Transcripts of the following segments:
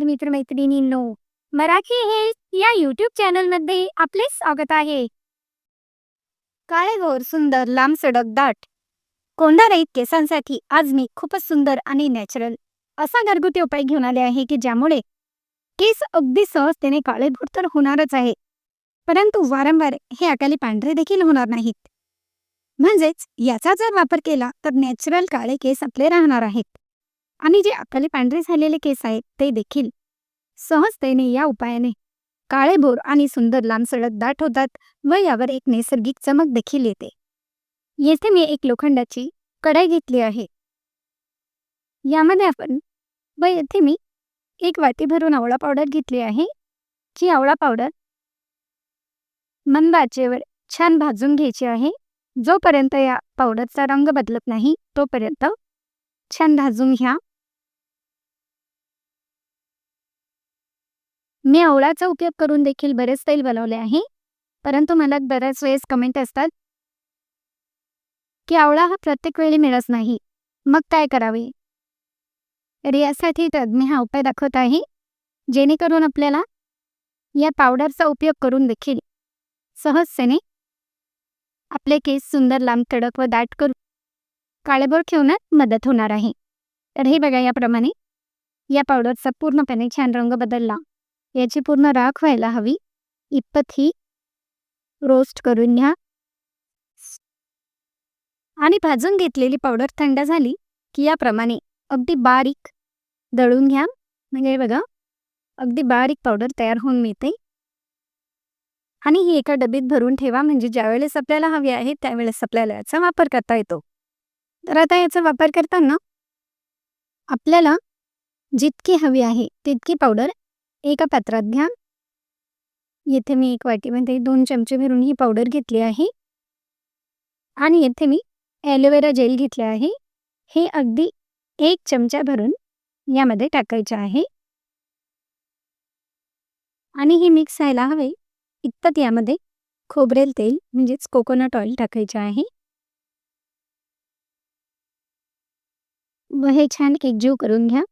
नमस्कार मित्रमैत्रिणींनो. मराठी हे या युट्यूब चॅनलमध्ये आपले स्वागत आहे. काळेभोर सुंदर लांब सडक दाट. कोंडारहित केसांसाठी आज मी खूपच सुंदर आणि नॅचरल असा घरगुती उपाय घेऊन आले आहे की ज्यामुळे केस अगदी सहजतेने काळेभूर तर होणारच आहे. परंतु वारंवार हे अकाली पांढरे देखील होणार नाहीत. म्हणजेच याचा जर वापर केला तर नॅचरल काळे केस आपले राहणार आहेत. आणि जे अकाली पांढरे झालेले केस आहेत ते देखील सहजतेने या उपायाने काळेभोर आणि सुंदर लांब सडक दाट होतात व यावर एक नैसर्गिक चमक देखील येते. येथे मी एक लोखंडाची कढाई घेतली आहे. यामध्ये आपण व येथे मी एक वाटी भरून आवळा पावडर घेतली आहे जी आवळा पावडर मंद आचेवर छान भाजून घ्यायची आहे. जोपर्यंत या पावडरचा रंग बदलत नाही तोपर्यंत छान भाजून घ्या. मी आवळाचा उपयोग करून देखील बरेच तेल बनवले आहे. परंतु मला बऱ्याच वेळेस कमेंट असतात की आवळा हा प्रत्येक वेळी मिळत नाही. मग काय करावे? तर यासाठी तर मी हा उपाय दाखवत आहे. जेणेकरून आपल्याला या पावडरचा उपयोग करून देखील सहजतेने आपले केस सुंदर लांब तडक व दाट करून काळेबोळ ठेवण्यात मदत होणार आहे. तर हे बघा याप्रमाणे या पावडरचा पूर्णपणे छान रंग बदलला. याची पूर्ण राख व्हायला हवी. इतपत ही. रोस्ट करून घ्या. आणि भाजून घेतलेली पावडर थंड झाली की याप्रमाणे अगदी बारीक दळून घ्या. म्हणजे बघा अगदी बारीक पावडर तयार होऊन मिळते. आणि ही एका डबीत भरून ठेवा. म्हणजे ज्यावेळेस आपल्याला हवी आहे त्यावेळेस आपल्याला याचा वापर करता येतो. तर आता याचा वापर करताना आपल्याला जितकी हवी आहे तितकी पावडर एका पात्रात घ्या. येथे मी एक वाटीमध्ये दोन चमचे भरून ही पावडर घेतली आहे. आणि येथे मी ॲलोवेरा जेल घेतले आहे. हे अगदी एक चमचा भरून यामध्ये टाकायचे आहे. आणि हे मिक्स व्हायला हवे. इतपत यामध्ये खोबरेल तेल म्हणजेच कोकोनट ऑइल टाकायचे आहे. व हे छान एकजीव करून घ्या.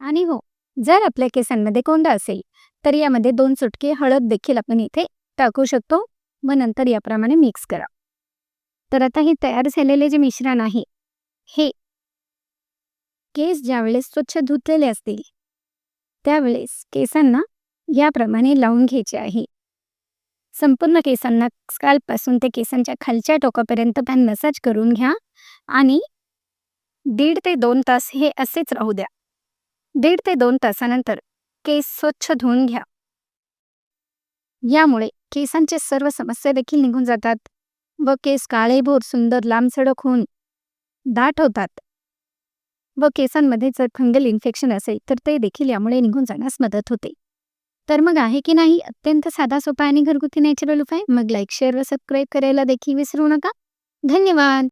आणि हो जर आपल्या केसांमध्ये कोंडा असेल तर यामध्ये दोन चुटके हळद देखील आपण इथे टाकू शकतो. व नंतर याप्रमाणे मिक्स करा. तर आता हे तयार झालेले जे मिश्रण आहे हे केस ज्यावेळेस स्वच्छ धुतलेले असतील त्यावेळेस केसांना याप्रमाणे लावून घ्यायचे आहे. संपूर्ण केसांना स्काल्पपासून ते केसांच्या खालच्या टोकापर्यंत पॅन मसाज करून घ्या आणि दीड ते दोन तास हे असेच राहू द्या. दीड ते दोन तासानंतर केस स्वच्छ धुवून घ्या. यामुळे केसांचे सर्व समस्या देखील निघून जातात व केस काळेभोर सुंदर लांब सडक होऊन दाट होतात व केसांमध्ये जर फंगल इन्फेक्शन असेल तर ते देखील यामुळे निघून जाण्यास मदत होते. तर मग आहे की नाही? अत्यंत साधा सोपा आणि घरगुती नॅचरल उपाय? मग लाईक शेअर व सबस्क्राईब करायला देखील विसरू नका. धन्यवाद!